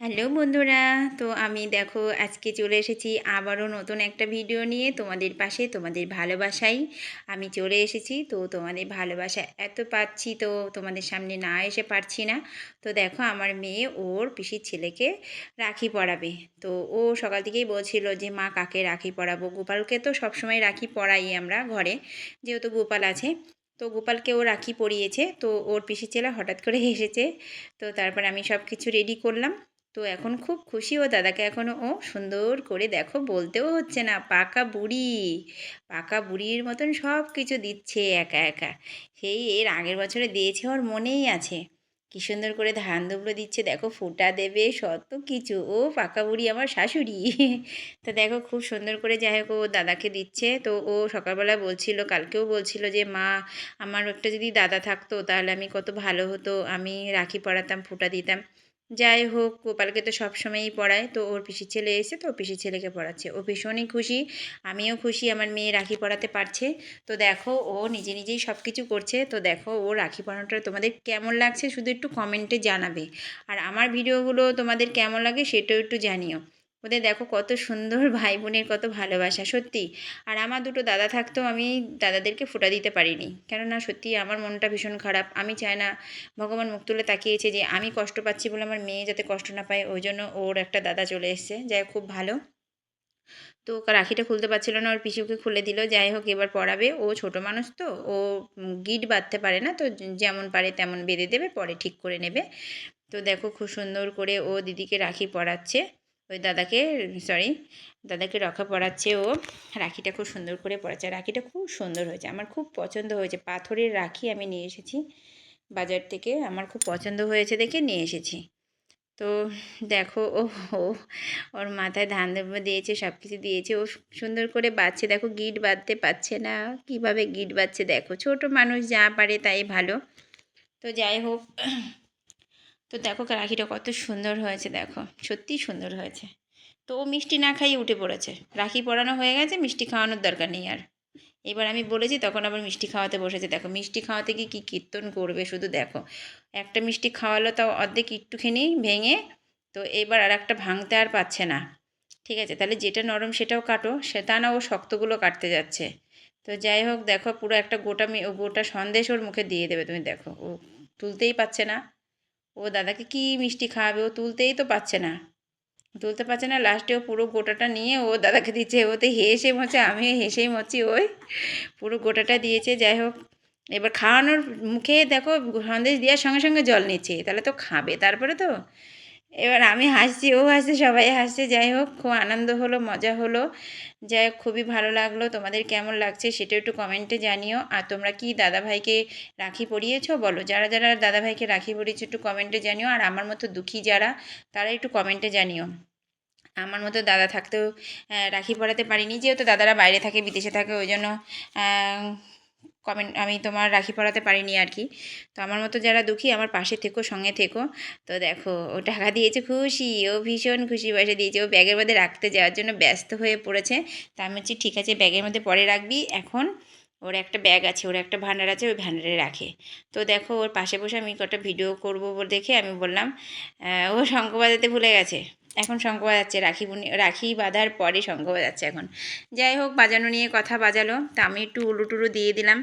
Hello বন্ধুরা, তো আমি দেখো আজকে চলে এসেছি আবারও নতুন একটা ভিডিও নিয়ে তোমাদের পাশে, তোমাদের ভালোবাসাই আমি চলে এসেছি, তো তোমাদের ভালোবাসা এত পাচ্ছি, তো তোমাদের সামনে না এসে পারছি না। তো দেখো আমার মেয়ে ওর পিসির ছেলেকে রাখি পরাবে। তো ও সকাল থেকেই বলছিল যে, মা, কাকে রাখি পরাবো? গোপালকে তো সবসময় রাখি পরাই আমরা ঘরে, যেহেতু গোপাল আছে। তো গোপালকে ও রাখি পরিয়েছে, তো ওর পিসির ছেলে হঠাৎ করে এসেছে। তো তারপর আমি সব কিছু রেডি করলাম। তো এখন খুব খুশি ও দাদাকে এখনও ও সুন্দর করে দেখো, বলতেও হচ্ছে না, পাকা বুড়ি, পাকা বুড়ির মতন সব কিছু দিচ্ছে একা একা। সেই এর আগের বছরে দিয়েছে ওর মনেই আছে। কি সুন্দর করে ধান দুবলো দিচ্ছে, দেখো ফোঁটা দেবে শত কিছু, ও পাকা বুড়ি আমার শাশুড়ি। তো দেখো খুব সুন্দর করে যাই হোক ও দাদাকে দিচ্ছে, তো ও সকালবেলা বলছিল, কালকেও বলছিল যে, মা, আমার একটা যদি দাদা থাকতো, তাহলে আমি কত ভালো হতো, আমি রাখি পরাতাম, ফোঁটা দিতাম। যাই হোক, গোপালকে তো সবসময়ই পড়ায়। তো ওর পিসির ছেলে এসে তো পিসির ছেলেকে পড়াচ্ছে। ও ভীষণই খুশি। আমিও খুশি, আমার মেয়ে রাখি পড়াতে পারছে। তো দেখো, ও নিজে নিজেই সব কিছু করছে। তো দেখো, ও রাখি পড়ানোটা তোমাদের কেমন লাগছে? শুধু একটু কমেন্টে জানাবে। আর আমার ভিডিওগুলো তোমাদের কেমন লাগে সেটাও একটু জানিও। ওদের দেখো কত সুন্দর ভাই বোনের কত ভালোবাসা, সত্যি। আর আমার দুটো দাদা থাকতেও আমি দাদাদেরকে ফোটা দিতে পারিনি। কেননা সত্যি আমার মনটা ভীষণ খারাপ। আমি চাই না ভগবান মুখ তুলে তাকিয়েছে যে আমি কষ্ট পাচ্ছি বলে আমার মেয়ে যাতে কষ্ট না পায়, ওই জন্য ওর একটা দাদা চলে এসছে। যাই খুব ভালো। তো রাখিটা খুলতে পারছিল না, ওর পিসুকে খুলে দিল। যাই হোক, এবার পড়াবে। ও ছোট মানুষ তো, ও গিট বাঁধতে পারে না, তো যেমন পারে তেমন বেঁধে দেবে, পরে ঠিক করে নেবে। তো দেখো খুব সুন্দর করে ও দিদিকে রাখি পরাচ্ছে ওই দাদাকে সরি দাদাকে রক্ষা পড়াচ্ছে ও রাখিটা খুব সুন্দর করে পড়াচ্ছে রাখিটা খুব সুন্দর হয়েছে, আমার খুব পছন্দ হয়েছে। পাথরের রাখি আমি নিয়ে এসেছি বাজার থেকে, আমার খুব পছন্দ হয়েছে দেখে নিয়ে এসেছি। তো দেখো, ও ওর মাথায় ধান দিয়েছে সব কিছু দিয়েছে, ও সুন্দর করে বাচ্ছে দেখো, গিট বাঁধতে পারছে না, কীভাবে গিট বাঁধছে দেখো। ছোট মানুষ যা পারে তাই ভালো। তো যাই হোক তো দেখো রাখিটা কত সুন্দর হয়েছে, দেখো। সত্যিই সুন্দর হয়েছে। তো ও মিষ্টি না খাইয়ে উঠে পড়েছে। রাখি পরানো হয়ে গেছে, মিষ্টি খাওয়ানোর দরকার নেই আর। এবার আমি বলেছি, তখন আবার মিষ্টি খাওয়াতে বসেছে। দেখো, মিষ্টি খাওয়াতে গিয়ে কী কীর্তন করবে শুধু দেখো। একটা মিষ্টি খাওয়ালো তাও অর্ধেক একটুখানি ভেঙে, তো এবার আর একটা ভাঙতে আর পাচ্ছে না। ঠিক আছে, তাহলে যেটা নরম সেটাও কাটো, সে তা না ও শক্তগুলো কাটতে যাচ্ছে। তো যাই হোক, দেখো, পুরো একটা গোটা গোটা সন্দেশ ওর মুখে দিয়ে দেবে, তুমি দেখো। ও তুলতেই পারছে না। ও দাদাকে কি মিষ্টি খাওয়াবে? ও তুলতেই তো পারছে না। তুলতে পারছে না, লাস্টে ও পুরো গোটাটা নিয়ে ও দাদাকে দিচ্ছে। ওতে হেসে মচে আমিও হেসেই মচি ওই পুরো গোটাটা দিয়েছে, যাই হোক। এবার খাওয়ানোর মুখে দেখো সন্দেশ দেওয়ার সঙ্গে সঙ্গে জল নিচ্ছে, তাহলে তো খাবে, তারপরে তো এবার আমি হাসছি, ও হাসছে, সবাই হাসছে, যাই হোক, খুব আনন্দ হলো, মজা হলো। যাই হোক, খুবই ভালো লাগল। তোমাদের কেমন লাগছে সেটা একটু কমেন্টে জানিও। আর তোমরা কি দাদাভাইকে রাখি পরিয়েছো বলো? যারা যারা দাদাভাইকে রাখি পরিয়েছো একটু কমেন্টে জানিও। আর আমার মতো দুঃখী যারা, তারা একটু কমেন্টে জানিও। আমার মতো দাদা থাকতেও রাখি পরাতে পারিনি। যেহেতু দাদারা বাইরে থাকে, বিদেশে থাকে, ওই জন্য কমেন্ট আমি তোমার রাখি পড়াতে পারিনি আর কি। তো আমার মতো যারা দুঃখী, আমার পাশে থেকো, সঙ্গে থেকো। তো দেখো, ও টাকা দিয়েছে খুশি, ও ভীষণ খুশি বসে দিয়েছে। ও ব্যাগের মধ্যে রাখতে যাওয়ার জন্য ব্যস্ত হয়ে পড়েছে। তা আমি বলছি, ঠিক আছে, ব্যাগের মধ্যে পরে রাখবি। এখন ওর একটা ব্যাগ আছে, ওর একটা ভান্ডার আছে, ওই ভান্ডারে রাখে। তো দেখো, ওর পাশে বসে আমি কটা ভিডিও করব দেখে আমি বললাম ও শঙ্খ বাজাতে ভুলে গেছে? এখন শঙ্খ বাজাচ্ছে, রাখি বুনি, রাখি বাঁধার পরে শঙ্খ বাজাচ্ছে এখন। যাই হোক, বাজানো নিয়ে কথা বাজালো, তা আমি একটু উলু টুলু দিয়ে দিলাম।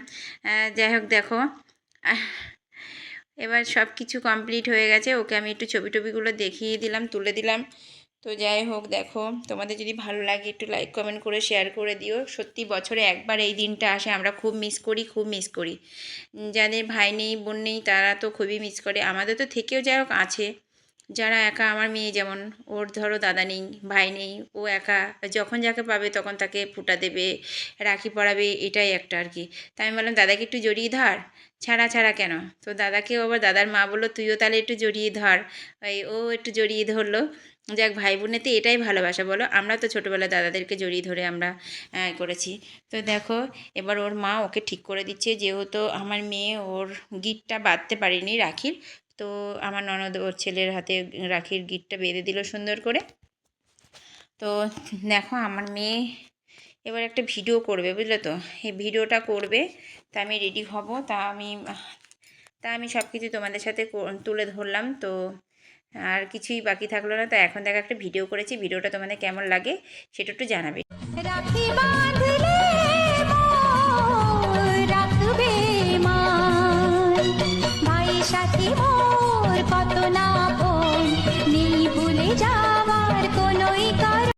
যাই হোক, দেখো এবার সব কিছু কমপ্লিট হয়ে গেছে, ওকে আমি একটু ছবি টবিগুলো দেখিয়ে দিলাম, তুলে দিলাম। তো যাই হোক, দেখো, তোমাদের যদি ভালো লাগে একটু লাইক কমেন্ট করে শেয়ার করে দিও। সত্যি বছরে একবার এই দিনটা আসে, আমরা খুব মিস করি, খুব মিস করি। যাদের ভাই নেই, বোন নেই, তারা তো খুবই মিস করে। আমাদের তো থেকেও যাই হোক, আছে। যারা একা, আমার মেয়ে যেমন, ওর ধরো দাদা নেই, ভাই নেই, ও একা, যখন যাকে পাবে তখন তাকে ফুটা দেবে, রাখি পরাবে, এটাই একটা আর কি। তাই আমি বললাম, দাদাকে একটু জড়িয়ে ধর, ছাড়া ছাড়া কেন? তো দাদাকেও আবার দাদার মা বলল, তুইও তাহলে একটু জড়িয়ে ধর। ও একটু জড়িয়ে ধরলো, যাক ভাই বোনেতে এটাই ভালোবাসা, বলো। আমরা তো ছোটোবেলায় দাদাদেরকে জড়িয়ে ধরে আমরা করেছি। তো দেখো, এবার ওর মা ওকে ঠিক করে দিচ্ছে, যেহেতু আমার মেয়ে ওর গিটটা বাঁধতে পারিনি রাখির তো আমার ননদ ওর ছেলের হাতে রাখির গিটটা বেঁধে দিল সুন্দর করে। তো দেখো আমার মেয়ে এবার একটা ভিডিও করবে, বুঝলে তো? এই ভিডিওটা করবে, তা আমি রেডি হব, তা আমি তা আমি সব কিছু তোমাদের সাথে তুলে ধরলাম। তো আর কিছুই বাকি থাকল না, তো এখন দেখো একটা ভিডিও করেছি, ভিডিওটা তোমাদের কেমন লাগে সেটা একটু জানাবে।